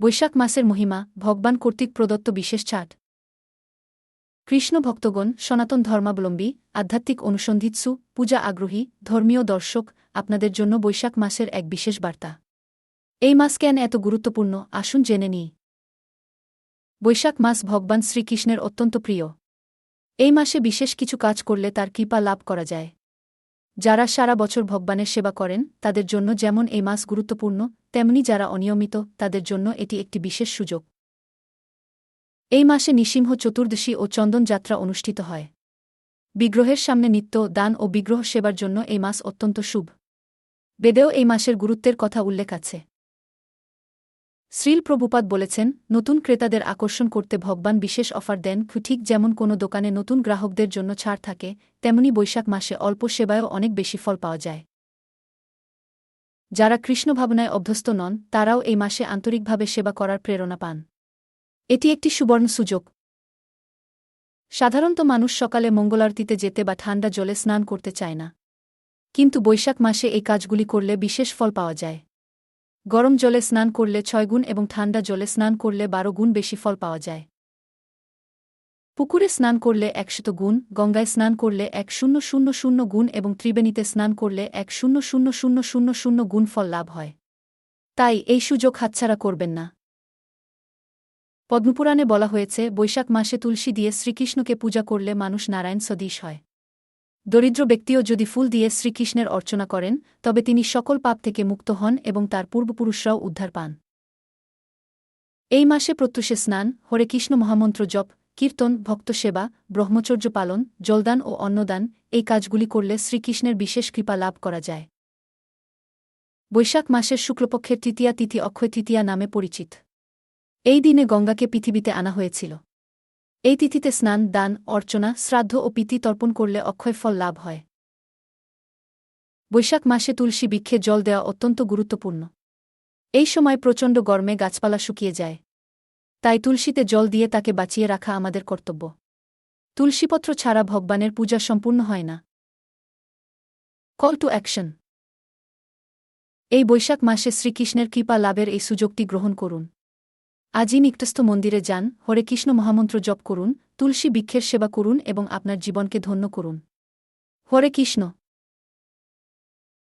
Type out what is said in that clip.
বৈশাখ মাসের মহিমা ভগবান কর্তৃক প্রদত্ত বিশেষ ছাট কৃষ্ণ ভক্তগণ, সনাতন ধর্মাবলম্বী, আধ্যাত্মিক অনুসন্ধিৎসু, পূজা আগ্রহী, ধর্মীয় দর্শক, আপনাদের জন্য বৈশাখ মাসের এক বিশেষ বার্তা। এই মাস কেন এত গুরুত্বপূর্ণ? আসুন জেনে নিই। বৈশাখ মাস ভগবান শ্রীকৃষ্ণের অত্যন্ত প্রিয়। এই মাসে বিশেষ কিছু কাজ করলে তার কৃপা লাভ করা যায়। যারা সারা বছর ভগবানের সেবা করেন, তাদের জন্য যেমন এই মাস গুরুত্বপূর্ণ, তেমনি যারা অনিয়মিত, তাদের জন্য এটি একটি বিশেষ সুযোগ। এই মাসে নিসিংহ চতুর্দশী ও চন্দন যাত্রা অনুষ্ঠিত হয়। বিগ্রহের সামনে নিত্য দান ও বিগ্রহ সেবার জন্য এই মাস অত্যন্ত শুভ। বেদেও এই মাসের গুরুত্বের কথা উল্লেখ আছে। শ্রীল প্রভুপাত বলেছেন, নতুন ক্রেতাদের আকর্ষণ করতে ভগবান বিশেষ অফার দেন ঠিক যেমন কোনো দোকানে নতুন গ্রাহকদের জন্য ছাড় থাকে, তেমনি বৈশাখ মাসে অল্প সেবায়ও অনেক বেশি ফল পাওয়া যায়। যারা কৃষ্ণ ভাবনায় অভ্যস্ত নন, তারাও এই মাসে আন্তরিকভাবে সেবা করার প্রেরণা পান। এটি একটি সুবর্ণ সুযোগ। সাধারণত মানুষ সকালে মঙ্গলারতিতে যেতে বা ঠান্ডা জলে স্নান করতে চায় না। কিন্তু বৈশাখ মাসে এই কাজগুলি করলে বিশেষ ফল পাওয়া যায়। গরম জলে স্নান করলে ছয় গুণ এবং ঠান্ডা জলে স্নান করলে বারো গুণ বেশি ফল পাওয়া যায়। পুকুরে স্নান করলে একশত গুণ, গঙ্গায় স্নান করলে এক শূন্য শূন্য শূন্য গুণ এবং ত্রিবেণীতে স্নান করলে এক শূন্য শূন্য শূন্য শূন্য শূন্য গুণ ফল লাভ হয়। তাই এই সুযোগ হাতছাড়া করবেন না। পদ্মপুরাণে বলা হয়েছে, বৈশাখ মাসে তুলসী দিয়ে শ্রীকৃষ্ণকে পূজা করলে মানুষ নারায়ণ সদীশ হয়। দরিদ্র ব্যক্তিও যদি ফুল দিয়ে শ্রীকৃষ্ণের অর্চনা করেন, তবে তিনি সকল পাপ থেকে মুক্ত হন এবং তার পূর্বপুরুষরাও উদ্ধার পান। এই মাসে প্রত্যুষে স্নান, হরে কৃষ্ণ মহামন্ত্র জপ, কীর্তন, ভক্ত সেবা, ব্রহ্মচর্য পালন, জলদান ও অন্নদান, এই কাজগুলি করলে শ্রীকৃষ্ণের বিশেষ কৃপা লাভ করা যায়। বৈশাখ মাসের শুক্লপক্ষের তৃতীয়া তিথি অক্ষয় তৃতীয়া নামে পরিচিত। এই দিনে গঙ্গাকে পৃথিবীতে আনা হয়েছিল। এই তিথিতে স্নান, দান, অর্চনা, শ্রাদ্ধ ও পিতি তর্পণ করলে অক্ষয় ফল লাভ হয়। বৈশাখ মাসে তুলসী বৃক্ষে জল দেওয়া অত্যন্ত গুরুত্বপূর্ণ। এই সময় প্রচণ্ড গরমে গাছপালা শুকিয়ে যায়। তাই তুলসীতে জল দিয়ে তাকে বাঁচিয়ে রাখা আমাদের কর্তব্য। তুলসীপত্র ছাড়া ভগবানের পূজা সম্পূর্ণ হয় না। কল টু অ্যাকশন এই বৈশাখ মাসে শ্রীকৃষ্ণের কৃপা লাভের এই সুযোগটি গ্রহণ করুন। আজই নিকটস্থ মন্দিরে যান, হরে কৃষ্ণ মহামন্ত্র জপ করুন, তুলসী বৃক্ষের সেবা করুন এবং আপনার জীবনকে ধন্য করুন। হরে কৃষ্ণ।